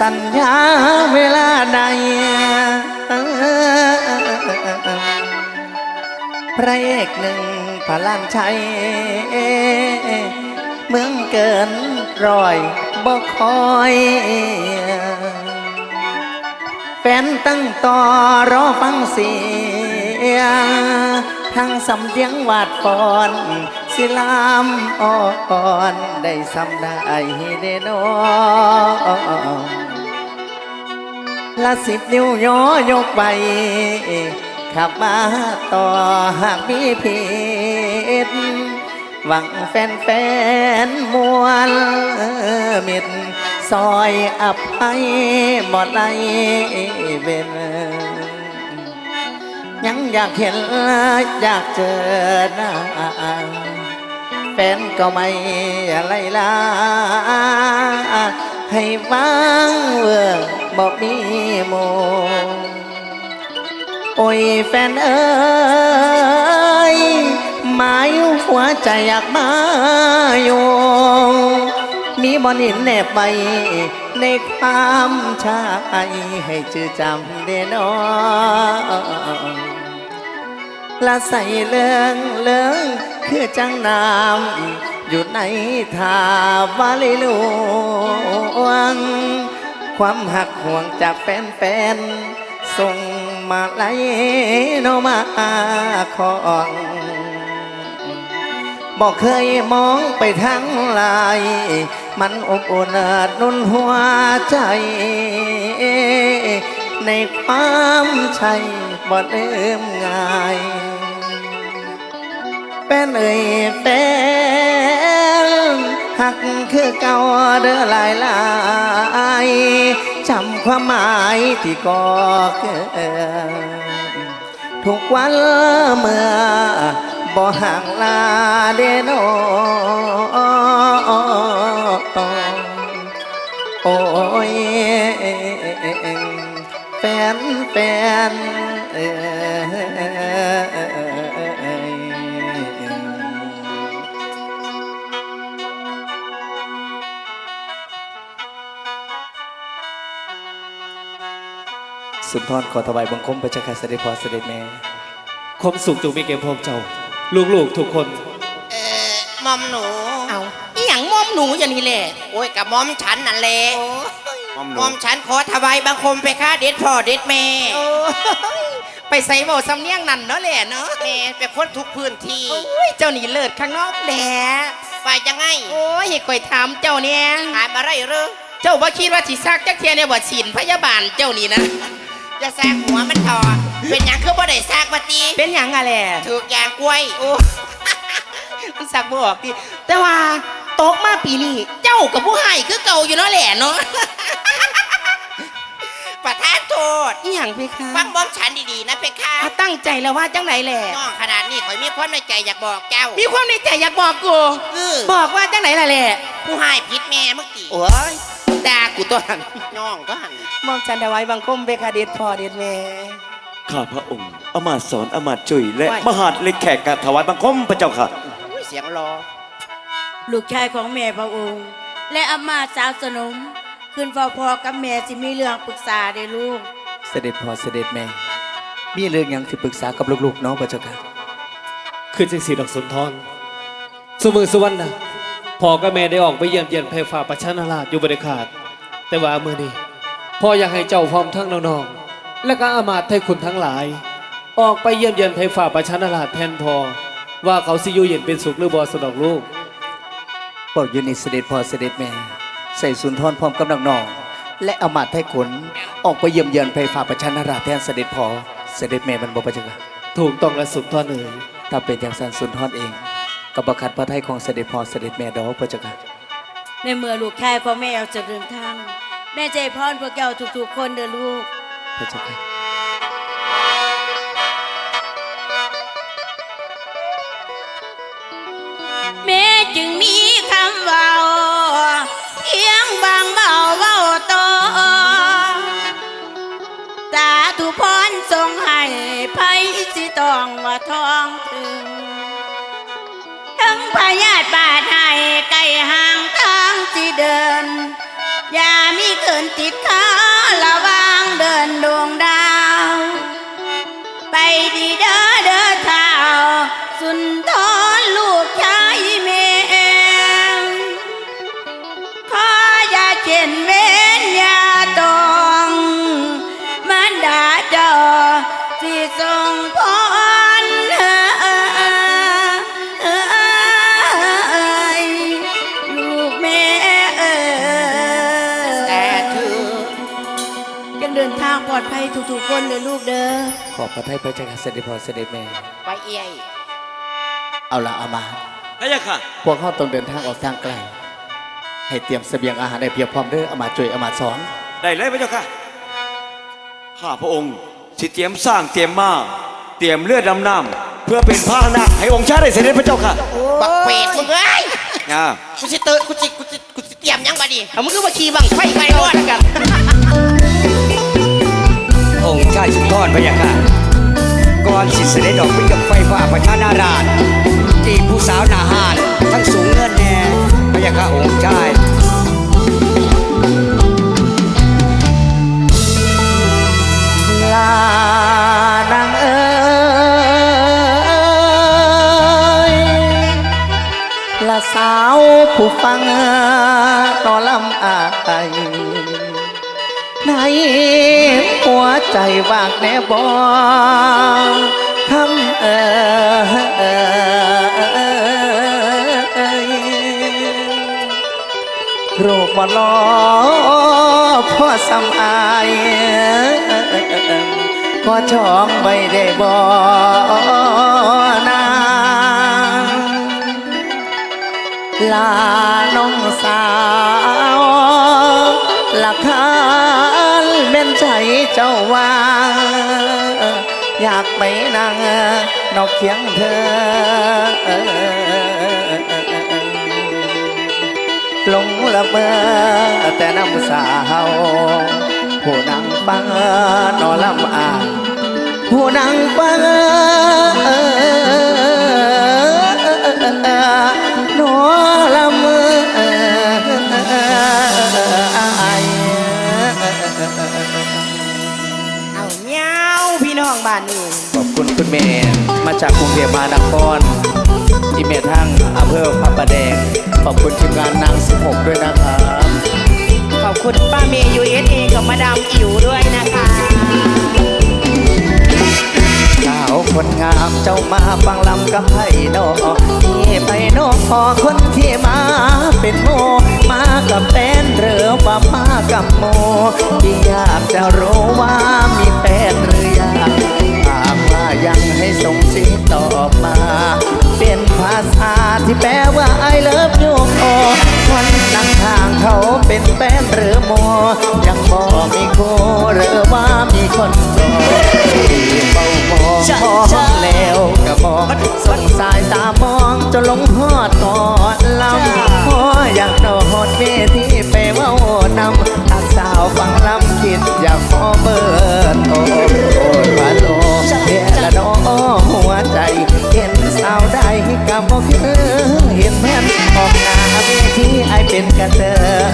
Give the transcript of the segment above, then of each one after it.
สัญญาเวลาใดพระเอกหนึ่งพระลานชัย เมืองเกินรอยบ่คอย แฟนตั้งต่อรอฟังเสียงทั้งสำเสียงวาดฟอนสิลามอ่อน ได้สำได้เดนอ ละสิบนิ้วย้อยกไปขับมาต่อหากมีผิดหวังแฟนแฟนมวลมิตรซอยอภัยหมดไรเวนยังอยากเห็นอยากเจอหน้าแฟนก็ไม่อะไรล่ะให้วางเวอ บอกมีโมโอ้ยแฟนเอ้ยหมายหัวใจอยากมาอยู่มีบอนินแนบไปในความชายให้จือจำเดนอละใส่เลืองเลืองคือจังน้ำอยู่ในทาวาลิลวง ความหักห่วงจากแฟนๆส่งมาไลยโนมาของบอกเคยมองไปทางลาย มันอบอุ่นนุ่นหัวใจ ในความใช่บ่ลืมง่ายเป็นเอ่ยแฟน หักคือเก่าเด้อหลายหลายจำความหมายที่ก่อเกิดทุกวันเมื่อบ่ห่างลาเดโนโอ้ยแฟนแฟนเอ่ย สุนทรขอถวายบังคมพระเจ้าค่ะเสด็จพ่อเสด็จแม่ความสุขจงมีแก่พวกเจ้า ลูกๆทุกคนเออมอมหนูเอาอีหยังมอมหนูอย่างนี้แหละโอ้ยกับมอมฉันนั่นแหละมอมหมนูอมฉันขอถวายบังคมไปค่าเด็ดพ่อเด็ดแม่โอ้ยไปใส่เบาสำเนียงนั่นเนาะแหละเนาะแม่เป็นคนทุกพื้นที่โอ้ยเจ้านี่เลิศข้างนอกแหละไปยังไงโอ้ยข่อยถามเจ้าเนี่ยหายมาไรหรือเจ้าบ่คิดว่าสิซักจักเทียเนี่ยบ่ฉีนพยาบาลเจ้านี่นะ จะแซกหัวมันถอดเป็นหยังคือบ่ได้แซกมาตีเป็นหยังอะแหละถูกยางกล้วยโอ้มันสักบ่ออกดิแต่ว่าตกมาปีนี้เจ้ากับผู้ให้คือเก่าอยู่เนาะแหละเนาะ ประทานโทษ อีหยังเพคะฟังมอมฉันดีๆนะเพคะอะตั้งใจแล้วว่าจังไหนแหละน้องขนาดนี้ข่อยมีความในใจอยากบอกเจ้ามีความในใจอยากบอกกูเออบอกว่าจังไหนล่ะแหละ ผู้ให้พิษแม่เมื่อกี้โอ้ยด่ากูตัวหันน้องก็หัน มองฉันเอาไว้บังคมเบคาเดชพ่อเดชแม่ ข้าพระองค์อมาตย์สอนอมาตย์จุยและไหว้ มหาดเล็กแขกกราบถวายบังคมพระเจ้าค่ะ อุ้ยเสียงรอ ลูกชายของแม่พระองค์ และอามาตย์สาวสนม ขึ้นเฝ้าพ่อกับแม่สิมีเรื่องปรึกษาได้ลูก เสด็จพ่อเสด็จแม่ มีเรื่องหยังที่ปรึกษากับลูกๆเน้องพระเจ้าค่ะ คือจังสีดอกสุนทรสมือสุวรรณนะพ่อกับแม่ได้ออกไปเยี่ยมเยียนแผ่ฝ่าประชานาราชอยู่บริขาด แต่ว่ามือนี้ พ่ออยากให้เจ้าพร้อมทั้งน้องๆ และก็อามาตย์ไทยคุณทั้งหลาย ออกไปเยี่ยมเยียนแผ่ฝ่าประชานาราชแทนพ่อว่าเขาสิอยู่เย็นเป็นสุขหรือบอสดอกลูกบอกอยู่นี่เสด็จพ่อเสด็จแม่ ใส่สุนทรพร้อมกับน้องๆและอำมาตย์ไทยขนออกไปเยี่ยมเยือนไพฟ้าประชันนาราชแทนเสด็จพ่อเสด็จแม่มันบอกพระเจ้าค่ะถูกต้องและสุนทรเอ๋ยถ้าเป็นอย่างสันสุนทรเองกับประคัดพระไทยของเสด็จพ่อเสด็จแม่ดอกพระเจ้าค่ะในเมื่อลูกชายของแม่เอาจะเดินทาง แม่ใจพรพวกเจ้าทุกๆคนเด้อลูก พระเจ้าค่ะแม่จึงมีคำเว้าเพียงบางเบ ติบาดให้ไก่ห่างทางสิเดิน อย่ามีค ทุกๆคนเลยลูกเด้อขอบพระทัยพระเจ้าค่ะเสด็จพ่อเสด็จแม่ ไปเอียยเอาละเอามา พระยาค่ะ พวกเขาต้องเดินทางออกทางไกล ให้เตรียมเสบียงอาหารได้เพียบพร้อมเด้อเอามาช่วยเอามาสอน ได้เลยพระเจ้าค่ะ ข้าพระองค์สิเตรียมสร้างเตรียมมาเตรียมเลือดดำน้ำเพื่อเป็นพาหนะให้องค์ชาติได้เสด็จพระเจ้าค่ะบักเป็ดมึงเอ้ยอ่ากูสิเตอกูสิกูสิกูสิเตรียมหยังบัดนี้เอามึงก็มาขี่บังไฟไฟรอดกันองค์ ชายสุนทรพยาค่ะก่อนสิเสด็จออกไปกับไฟฟ้าประชานาราชจีผู้สาวนาหานทั้งสูงเงินแน่พยาค่ะองค์ชายลานางเอ๋ยละสาวผู้ฟังต่อลำอายใน ใจว่างแน่บอคำเอ่ยโรคบ่ลอพ่อสำอายพ่อช่องไว้ได้บ่นาลาน้องสาวหลักคา เจ้าว่า อยากไปนั่งนอกเคียงเธอหลงละเมอแต่น้ำสาวผู้นั่งฟังนอลำอ่ายผู้นั่งฟัง เมย์มาจากกรุงเทพมหานครอีเมทางอำเภอพระประแดง ขอบคุณทีมงานนาง 16 ด้วยนะครับ ขอบคุณป้าเมย์ยูเอสเอกับมาดามอิ๋วด้วยนะคะสาวคนงามเจ้ามาฟังลำกับไผ่นอที่ไผ่นอพอคนที่มาเป็นโมมากับแฟนหรือว่ามากับโมที่อยากจะรู้ว่ามีแฟนหรือยัง คนรอที่เฝ้ามองมองแล้วก็มองสงสายตามองจนหลงหอดกอดลำพออยากโดดเวทีไปว่านำทักสาวฟังลำคิดอยากขอเบอร์โทรโอ้าโลเพียละน้อหัวใจ เห็นสาวได้กับบ่คือเห็นแม่นออกหน้าเวทีไอเป็นกระเตอ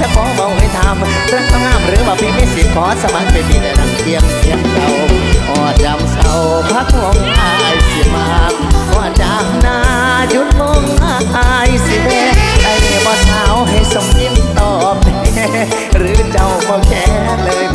จะขอเบาให้ทำรักต้องห้ามหรือว่าพี่ไม่สิทธิ์ขอสมัครเป็นมีแต่นังเทียมเทียมเก่าอดยำเศร้าพักวงอายสิมาพอจากนาหยุดมองอายสิเวไอ้บ่สาวให้สมยิ้มตอบหรือเจ้าบ่แค่เลย